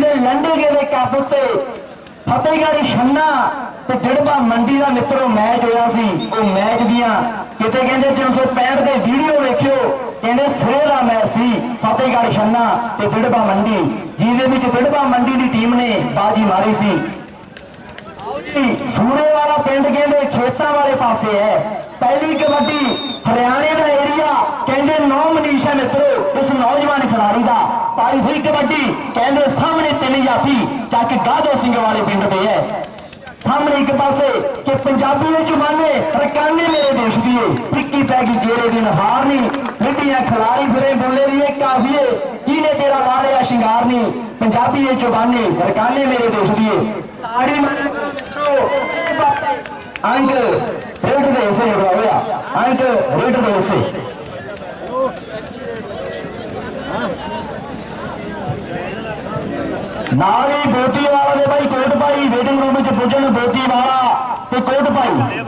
ਕਹਿੰਦੇ ਲੰਡੇਗੇ ਦੇ ਕੱਪ ਉੱਤੇ ਫਤਿਹਗੜ੍ਹ ਛੰਨਾ ਤੇ ਡੜਬਾ ਮੰਡੀ ਦਾ ਮਿੱਤਰੋ ਮੈਚ ਹੋਇਆ ਸੀ। ਉਹ ਮੈਚ ਦੀਆਂ ਕਿਤੇ ਕਹਿੰਦੇ 365 ਦੇ ਵੀਡੀਓ ਵੇਖਿਓ, ਕਹਿੰਦੇ ਸਿਰੇ ਦਾ ਮੈਚ ਸੀ ਫਤਿਹਗੜ੍ਹ ਛੰਨਾ ਤੇ ਡੜਬਾ ਮੰਡੀ। ਜਿਹਦੇ ਵਿੱਚ ਡੜਬਾ ਮੰਡੀ ਦੀ ਟੀਮ ਨੇ ਬਾਜੀ ਮਾਰੀ ਸੀ। ਸੂਰੇ ਵਾਲਾ ਪਿੰਡ ਕਹਿੰਦੇ ਖੇਤਾਂ ਵਾਲੇ ਪਾਸੇ ਹੈ। ਪਹਿਲੀ ਕਬੱਡੀ ਹਰਿਆਣੇ ਦਾ ਏਰੀਆ ਕਹਿੰਦੇ ਨੌ ਮਨੀਸ਼ਾ ਮਿੱਤਰੋ, ਇਸ ਨੌਜਵਾਨ ਖਿਡਾਰੀ ਦਾ। ਪਾਈ ਹੋਈ ਕਬੱਡੀ, ਕਹਿੰਦੇ ਸਾਹਮਣੇ ਤਿੰਨ ਜਾਫੀ ਚੱਕ ਗਾਦੋ ਸਿੰਘ ਵਾਲੇ ਪਿੰਡ ਦੇ ਹੈ। ਸਾਹਮਣੇ ਇੱਕ ਪਾਸੇ ਕਿ ਪੰਜਾਬੀ ਦੇ ਜੁਬਾਨੇ ਰਕਾਨੇ ਮੇਰੇ ਦੇਸ਼ ਦੀਏ ਟਿੱਕੀ ਪੈ ਗਈ ਜਿਹੜੇ ਦੀ ਹਾਰ ਨਹੀਂ ਮਿੱਟੀਆਂ ਖਿਲਾਰੀ ਫਿਰੇ, ਬੋਲੇ ਦੀ ਇਹ ਕਾਫੀਏ ਕੀਨੇ ਤੇਰਾ ਲਾ ਲਿਆ ਸ਼ਿੰਗਾਰ ਨਹੀਂ ਪੰਜਾਬੀ ਦੇ ਜੁਬਾਨੇ ਰਕਾਨੇ ਮੇਰੇ ਦੇਸ਼ ਦੀਏ। ਤਾੜੀ ਮਾਰੇ ਮਿੱਤਰੋ ਅੰਕ ਰੇਟ ਦੇ ਇਸੇ ਹੋਇਆ ਅੰਕ ਨਾਲ ਹੀ ਬੋਤੀ ਵਾਲਾ ਦੇ ਭਾਈ ਕੋਟ ਭਾਈ ਵੇਟਿੰਗ ਰੂਮ ਵਿੱਚ ਪੁੱਜਣ ਬੋਤੀ ਵਾਲਾ ਤੇ ਕੋਟ ਭਾਈ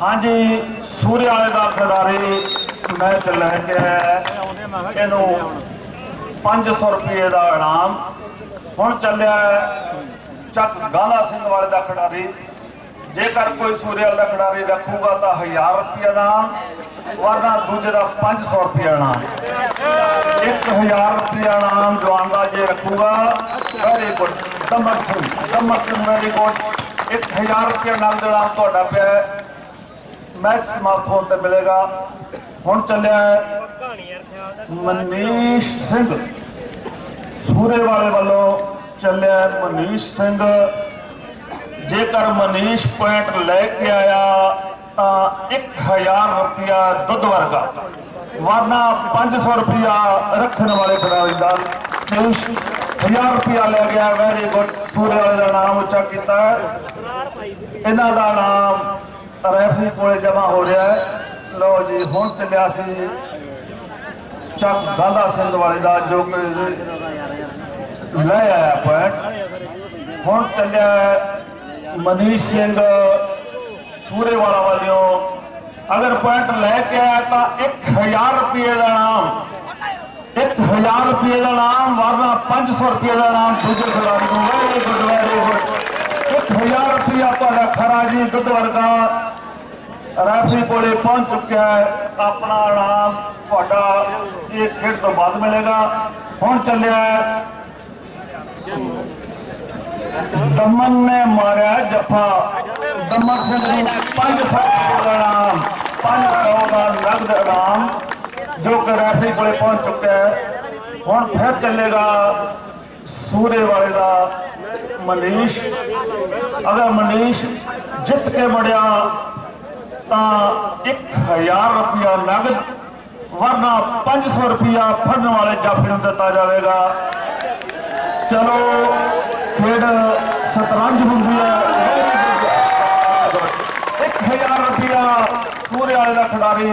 ਹਾਂਜੀ ਸੂਰਿਆ ਵਾਲੇ ਦਾ ਖਿਡਾਰੀ ਮੈਚ ਲੈ ਕੇ ਆਇਆ ਇਹਨੂੰ 500 ਰੁਪਏ ਦਾ ਇਨਾਮ ਹੁਣ ਚੱਲਿਆ ਚੱਕ ਗਾਲਾ ਸਿੰਘ ਵਾਲੇ ਦਾ ਖਿਡਾਰੀ। ਜੇਕਰ ਕੋਈ ਸੂਰਿਆ ਦਾ ਖਿਡਾਰੀ ਰੱਖੂਗਾ ਤਾਂ 1000 ਰੁਪਏ ਇਨਾਮ ਵਰਨਾ ਦੂਜੇ ਦਾ 500 ਰੁਪਏ ਇਨਾਮ 1000 ਰੁਪਏ ਇਨਾਮ ਜਵਾਨ ਦਾ ਜੇ ਰੱਖੂਗਾ very good Damak Singh Damak Singh very good 1000 ਰੁਪਏ ਨਾਲ ਨਾਮ ਤੁਹਾਡਾ ਪਿਆ ਹੈ। ਮੈਚ ਸਮਾਪਤ ਹੋਣ ਤੇ ਮਿਲੇਗਾ। ਹੁਣ ਚੱਲਿਆ ਮਨੀਸ਼ ਸਿੰਘ। ਸੂਰੇ ਵਾਲੇ ਵੱਲੋਂ ਚੱਲਿਆ ਮਨੀਸ਼ ਸਿੰਘ। ਜੇਕਰ ਮਨੀਸ਼ ਪੁਆਇੰਟ ਲੈ ਕੇ ਆਇਆ, ਤਾਂ 1000 ਰੁਪਿਆ ਦੁੱਧ ਵਰਗਾ। ਵਰਨਾ 500 ਰੁਪਿਆ ਰੱਖਣ ਵਾਲੇ ਖਿਡਾਰੀ ਦਾ ਮਨੀਸ਼ 1000 ਰੁਪਿਆ ਲੈ ਗਿਆ ਵੈਰੀ ਗੁੱਡ ਸੂਰੇ ਵਾਲੇ ਦਾ ਨਾਮ ਉੱਚਾ ਕੀਤਾ ਇਹਨਾਂ ਦਾ ਨਾਮ ਰੈਫਰੀ ਕੋਲੇ ਜਮਾ ਹੋ ਰਿਹਾ ਹੈ। ਲਓ ਜੀ, ਹੁਣ ਚੱਲਿਆ ਸੀ ਚੱਕ ਗਾਂਧਾ ਸਿੰਘ ਵਾਲੇ ਦਾ, ਜੋ ਕਿ ਲੈ ਆਇਆ ਪੁਆਇੰਟ ਹੁਣ ਚੱਲਿਆ ਹੈ ਮਨੀਸ਼ ਸਿੰਘ ਸੂਰੇ ਵਾਲਾ ਵਾਲਿਓ ਅਗਰ ਪੁਆਇੰਟ ਲੈ ਕੇ ਆਇਆ ਤਾਂ 1000 ਰੁਪਏ ਦਾ ਨਾਮ 1000 ਰੁਪਏ ਦਾ ਨਾਮ ਵਰਨਾ 500 ਰੁਪਏ ਦਾ ਨਾਮ ਦੂਜੇ ਖਿਡਾਰੀ ਨੂੰ ਵੈਰੀ ਗੁੱਡ ਵੈਰੀ ਗੁੱਡ 1000 ਰੁਪਿਆ ਤੁਹਾਡਾ ਖਰਾ ਜੀ ਦੁੱਧ ਵਰਗਾ ਰੈਫਰੀ ਕੋਲੇ ਪਹੁੰਚ ਚੁੱਕਿਆ ਹੈ ਆਪਣਾ ਨਾਮ ਤੁਹਾਡਾ ਇਹ ਖੇਡ ਤੋਂ ਬਾਅਦ ਮਿਲੇਗਾ ਹੁਣ ਚੱਲਿਆ ਹੈ ਦਮਨ ਨੇ ਮਾਰਿਆ ਜੱਫਾ। ਦਮਨ ਸਿੰਘ ਨੂੰ 500 ਦਾ ਨਾਮ 500 ਦਾ ਨਗਦ ਇਨਾਮ, ਜੋ ਕਿ ਰੈਫਰੀ ਕੋਲੇ ਪਹੁੰਚ ਚੁੱਕਿਆ ਹੈ। ਹੁਣ ਫਿਰ ਚੱਲੇਗਾ ਸੂਰੇ ਵਾਲੇ ਦਾ ਮਨੀਸ਼। ਅਗਰ ਮਨੀਸ਼ ਜਿੱਤ ਕੇ ਮੁੜਿਆ ਤਾਂ 1000 ਰੁਪਇਆ ਨਗਦ, ਵਰਨਾ 500 ਰੁਪਿਆ ਫੜਨ ਵਾਲੇ ਜਾਫੀ ਨੂੰ ਦਿੱਤਾ ਜਾਵੇਗਾ। ਚਲੋ, ਖੇਡ ਸਤਰੰਜ ਹੁੰਦੀ ਹੈ। 1000 ਰੁਪਇਆ ਸੂਰੇ ਵਾਲੇ ਦਾ ਖਿਡਾਰੀ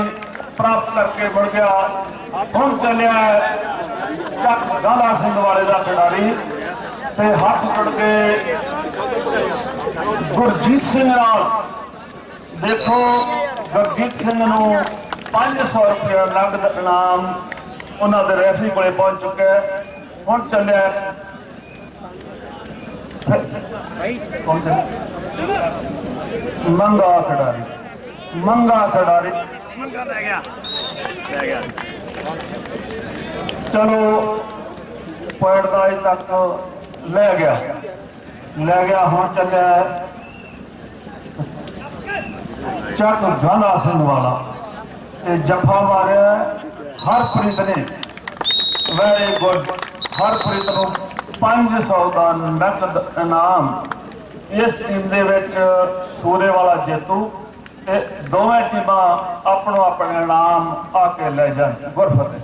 ਪ੍ਰਾਪਤ ਕਰਕੇ ਮੁੜ ਗਿਆ। ਹੁਣ ਚੱਲਿਆ ਚੱਕ ਗਾਲਾ ਸਿੰਘ ਵਾਲੇ ਦਾ ਖਿਡਾਰੀ ਤੇ ਹੱਥ ਜੁੜ ਕੇ ਗੁਰਜੀਤ ਸਿੰਘ ਨਾਲ। ਦੇਖੋ, ਗੁਰਜੀਤ ਸਿੰਘ ਨੂੰ 500 ਰੁਪਏ ਨਗਦ ਇਨਾਮ ਉਹਨਾਂ ਦੇ ਰੈਫਰੀ ਕੋਲੇ ਪਹੁੰਚ ਚੁੱਕਾ ਹੈ। ਹੁਣ ਚੱਲਿਆ ਹੈ। ਕੌਣ ਮੰਗਾ ਖਿਡਾਰੀ ਮੰਗਾ ਖਿਡਾਰੀ। ਚਲੋ, ਪੁਆਇੰਟ ਦਾ ਅਜੇ ਤੱਕ ਲੈ ਗਿਆ। ਲੈ ਗਿਆ, ਹੁਣ ਚੱਲਿਆ ਚੱਕ ਗਾਨਾ ਸਿੰਘ ਵਾਲਾ। ਇਹ ਜੱਫਾ ਮਾਰਿਆ ਹਰਪ੍ਰੀਤ ਨੇ। ਵੈਰੀ ਗੁੱਡ ਹਰਪ੍ਰੀਤ ਨੂੰ 500 ਦਾ ਨਕਦ ਇਨਾਮ ਇਸ ਟੀਮ ਦੇ ਵਿੱਚ ਸੂਰੇ ਵਾਲਾ ਜੇਤੂ ਤੇ ਦੋਵੇਂ ਟੀਮਾਂ ਆਪਣੋ ਆਪਣੇ ਇਨਾਮ ਆ ਕੇ ਲੈ ਜਾਣ। ਗੁਰਫਤਿਹ।